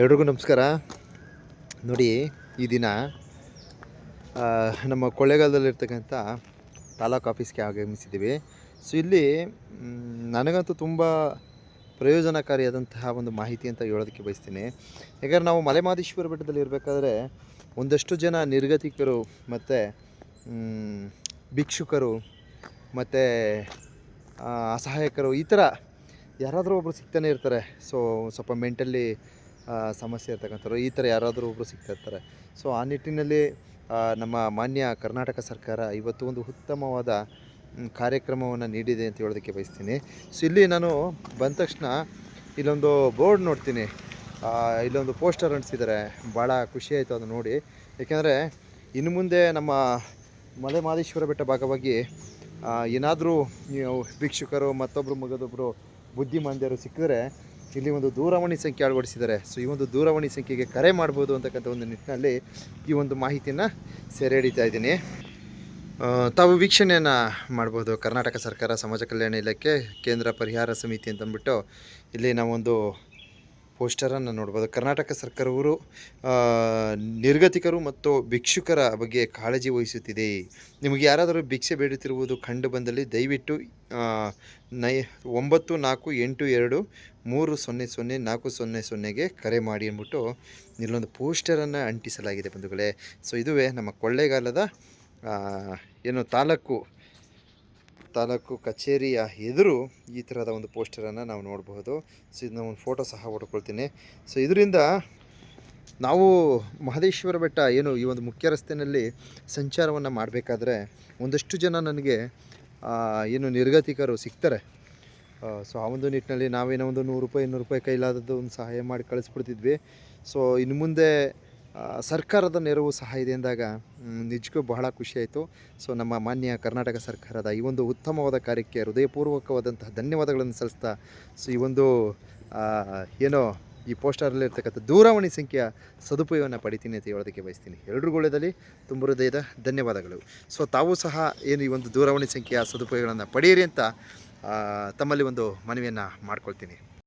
ಎಲ್ರಿಗೂ ನಮಸ್ಕಾರ. ನೋಡಿ, ಈ ದಿನ ನಮ್ಮ ಕೊಳ್ಳೇಗಾಲದಲ್ಲಿರ್ತಕ್ಕಂಥ ತಾಲೂಕು ಆಫೀಸ್ಗೆ ಆಗಮಿಸಿದ್ದೀವಿ. ಸೊ ಇಲ್ಲಿ ನನಗಂತೂ ತುಂಬ ಪ್ರಯೋಜನಕಾರಿಯಾದಂತಹ ಒಂದು ಮಾಹಿತಿ ಅಂತ ಹೇಳೋದಕ್ಕೆ ಬಯಸ್ತೀನಿ. ಯಾಕಂದರೆ ನಾವು ಮಲೆಮಹದೇಶ್ವರ ಬೆಟ್ಟದಲ್ಲಿ ಇರಬೇಕಾದ್ರೆ ಒಂದಷ್ಟು ಜನ ನಿರ್ಗತಿಕರು ಮತ್ತು ಭಿಕ್ಷುಕರು ಮತ್ತು ಅಸಹಾಯಕರು ಈ ಥರ ಯಾರಾದರೂ ಒಬ್ಬರು ಸಿಗ್ತಾನೆ ಇರ್ತಾರೆ. ಸೊ ಸ್ವಲ್ಪ ಮೆಂಟಲಿ ಸಮಸ್ಯೆ ಇರ್ತಕ್ಕಂಥವ್ರು, ಈ ಥರ ಯಾರಾದರೂ ಒಬ್ಬರು ಸಿಗ್ತಾ ಇರ್ತಾರೆ. ಸೊ ಆ ನಿಟ್ಟಿನಲ್ಲಿ ನಮ್ಮ ಮಾನ್ಯ ಕರ್ನಾಟಕ ಸರ್ಕಾರ ಇವತ್ತು ಒಂದು ಉತ್ತಮವಾದ ಕಾರ್ಯಕ್ರಮವನ್ನು ನೀಡಿದೆ ಅಂತ ಹೇಳೋದಕ್ಕೆ ಬಯಸ್ತೀನಿ. ಸೊ ಇಲ್ಲಿ ನಾನು ಬಂದ ತಕ್ಷಣ ಇಲ್ಲೊಂದು ಬೋರ್ಡ್ ನೋಡ್ತೀನಿ. ಇಲ್ಲೊಂದು ಪೋಸ್ಟರ್ ಅಂಟಿಸಿದ್ದಾರೆ. ಭಾಳ ಖುಷಿ ಆಯಿತು ಅದು ನೋಡಿ. ಏಕೆಂದರೆ ಇನ್ನು ಮುಂದೆ ನಮ್ಮ ಮಲೆ ಮಹದೇಶ್ವರ ಬೆಟ್ಟ ಭಾಗವಾಗಿ ಏನಾದರೂ ಭಿಕ್ಷುಕರು ಮತ್ತೊಬ್ಬರು ಮಗದೊಬ್ಬರು ಬುದ್ಧಿಮಾಂದ್ಯರು ಸಿಕ್ಕಿದ್ರೆ ಇಲ್ಲಿ ಒಂದು ದೂರವಾಣಿ ಸಂಖ್ಯೆ ಅಳವಡಿಸಿದ್ದಾರೆ. ಸೊ ಈ ಒಂದು ದೂರವಾಣಿ ಸಂಖ್ಯೆಗೆ ಕರೆ ಮಾಡ್ಬೋದು ಅಂತಕ್ಕಂಥ ಒಂದು ನಿಟ್ಟಿನಲ್ಲಿ ಈ ಒಂದು ಮಾಹಿತಿಯನ್ನು ಸೆರೆ ಹಿಡಿತಾ ಇದ್ದೀನಿ ತಾವು ವೀಕ್ಷಣೆಯನ್ನು ಮಾಡ್ಬೋದು. ಕರ್ನಾಟಕ ಸರ್ಕಾರ ಸಮಾಜ ಕಲ್ಯಾಣ ಇಲಾಖೆ ಕೇಂದ್ರ ಪರಿಹಾರ ಸಮಿತಿ ಅಂತಂದ್ಬಿಟ್ಟು ಇಲ್ಲಿ ನಾವೊಂದು ಪೋಸ್ಟರನ್ನು ನೋಡ್ಬೋದು. ಕರ್ನಾಟಕ ಸರ್ಕಾರವರು ನಿರ್ಗತಿಕರು ಮತ್ತು ಭಿಕ್ಷುಕರ ಬಗ್ಗೆ ಕಾಳಜಿ ವಹಿಸುತ್ತಿದೆ. ನಿಮಗೆ ಯಾರಾದರೂ ಭಿಕ್ಷೆ ಬೇಡುತ್ತಿರುವುದು ಕಂಡು ಬಂದಲ್ಲಿ ದಯವಿಟ್ಟು ನೈ, ಒಂಬತ್ತು ನಾಲ್ಕು ಎಂಟು ಎರಡು ಮೂರು ಸೊನ್ನೆ ಸೊನ್ನೆ ನಾಲ್ಕು ಸೊನ್ನೆ ಸೊನ್ನೆಗೆ ಕರೆ ಮಾಡಿ ಅಂದ್ಬಿಟ್ಟು ಇಲ್ಲೊಂದು ಪೋಸ್ಟರನ್ನು ಅಂಟಿಸಲಾಗಿದೆ ಬಂಧುಗಳೇ. ಸೊ, ಇದುವೇ ನಮ್ಮ ಕೊಳ್ಳೇಗಾಲದ ಏನು ತಾಲೂಕು ತಾಲೂಕು ಕಚೇರಿಯ ಎದುರು ಈ ಥರದ ಒಂದು ಪೋಸ್ಟರನ್ನು ನಾವು ನೋಡಬಹುದು. ಸೊ, ಇದನ್ನ ಒಂದು ಫೋಟೋ ಸಹ ಹೊಡ್ಕೊಳ್ತೀನಿ. ಸೊ, ಇದರಿಂದ ನಾವು ಮಹದೇಶ್ವರ ಬೆಟ್ಟ ಏನು ಈ ಒಂದು ಮುಖ್ಯ ರಸ್ತೆಯಲ್ಲಿ ಸಂಚಾರವನ್ನು ಮಾಡಬೇಕಾದ್ರೆ ಒಂದಷ್ಟು ಜನ ನನಗೆ ಏನು ನಿರ್ಗತಿಕರು ಸಿಗ್ತಾರೆ. ಸೊ, ಆ ಒಂದು ನಿಟ್ಟಿನಲ್ಲಿ ನಾವೇನೋ ಒಂದು ನೂರು ರೂಪಾಯಿ, ಇನ್ನೂರು ರೂಪಾಯಿ ಕೈಲಾದದ್ದು ಒಂದು ಸಹಾಯ ಮಾಡಿ ಕಳಿಸ್ಬಿಡ್ತಿದ್ವಿ. ಸೊ, ಇನ್ನು ಮುಂದೆ ಸರ್ಕಾರದ ನೆರವು ಸಹ ಇದೆ ಎಂದಾಗ ನಿಜಕ್ಕೂ ಬಹಳ ಖುಷಿಯಾಯಿತು ಸೊ ನಮ್ಮ ಮಾನ್ಯ ಕರ್ನಾಟಕ ಸರ್ಕಾರದ ಈ ಒಂದು ಉತ್ತಮವಾದ ಕಾರ್ಯಕ್ಕೆ ಹೃದಯಪೂರ್ವಕವಾದಂತಹ ಧನ್ಯವಾದಗಳನ್ನು ಸಲ್ಲಿಸ್ತಾ ಸೊ ಈ ಒಂದು ಏನೋ ಈ ಪೋಸ್ಟರಲ್ಲಿರ್ತಕ್ಕಂಥ ದೂರವಾಣಿ ಸಂಖ್ಯೆಯ ಸದುಪಯೋಗವನ್ನು ಪಡಿತೀನಿ ಅಂತ ಹೇಳೋದಕ್ಕೆ ಬಯಸ್ತೀನಿ. ಎಲ್ರಿಗೂ ಒಳ್ಳೆಯದಲ್ಲಿ ತುಂಬ ಹೃದಯದ ಧನ್ಯವಾದಗಳು. ಸೊ ತಾವು ಸಹ ಏನು ಈ ಒಂದು ದೂರವಾಣಿ ಸಂಖ್ಯೆಯ ಸದುಪಯೋಗಗಳನ್ನು ಪಡೆಯಿರಿ ಅಂತ ತಮ್ಮಲ್ಲಿ ಒಂದು ಮನವಿಯನ್ನು ಮಾಡ್ಕೊಳ್ತೀನಿ.